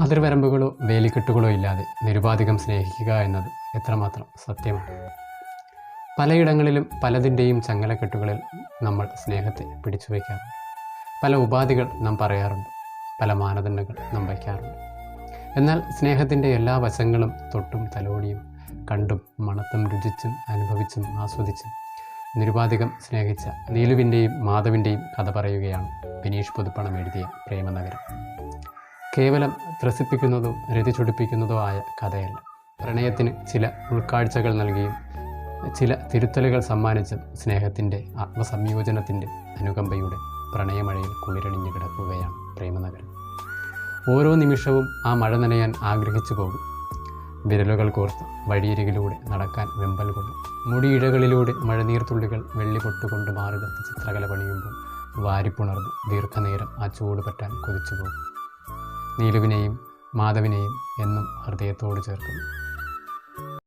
അതിർവരമ്പുകളോ വേലിക്കെട്ടുകളോ ഇല്ലാതെ നിരുപാധികം സ്നേഹിക്കുക എന്നത് എത്രമാത്രം സത്യമാണ്. പലയിടങ്ങളിലും പലതിന്റെയും ചങ്ങലക്കെട്ടുകളിൽ നമ്മൾ സ്നേഹത്തെ പിടിച്ചു വയ്ക്കാറുണ്ട്. പല ഉപാധികൾ നാം പറയാറുണ്ട്. പല മാനദണ്ഡങ്ങൾ നാം വയ്ക്കാറുണ്ട്. എന്നാൽ സ്നേഹത്തിന്റെ എല്ലാ വശങ്ങളും തൊട്ടും തലോടിയും കണ്ടും മണത്തും രുചിച്ചും അനുഭവിച്ചും ആസ്വദിച്ചും നിരുപാധികം സ്നേഹിച്ച നീലുവിന്റെയും മാധവിന്റെയും കഥ പറയുകയാണ് ബിനീഷ് പുതുപ്പണം എഴുതിയ പ്രേമനഗരം. കേവലം ത്രസിപ്പിക്കുന്നതോ രതി ചൊടിപ്പിക്കുന്നതോ ആയ കഥയല്ല. പ്രണയത്തിന് ചില ഉൾക്കാഴ്ചകൾ നൽകിയും ചില തിരുത്തലുകൾ സമ്മാനിച്ചും സ്നേഹത്തിന്റെ ആത്മസംയോജനത്തിന്റെ അനുകമ്പയുടെ പ്രണയമഴയിൽ കുളിരണിഞ്ഞു കിടക്കുകയാണ് പ്രേമനഗരം. ഓരോ നിമിഷവും ആ മഴ നനയാൻ ആഗ്രഹിച്ചു പോകും. വിരലുകൾ കോർത്ത് വഴിയരികിലൂടെ നടക്കാൻ വെമ്പൽ കൊള്ളും. മുടിയിഴകളിലൂടെ മഴനീർത്തുള്ളികൾ വെള്ളി പൊട്ടുകൊണ്ട് മാറുകത്ത് ചിത്രകല പണിയുമ്പോൾ വാരിപ്പുണർന്ന് ദീർഘനേരം ആ ചൂട് പറ്റാൻ കൊതിച്ചു പോകും. നീലുവിനെയും മാധവിനെയും എന്നും ഹൃദയത്തോട് ചേർക്കുന്നു.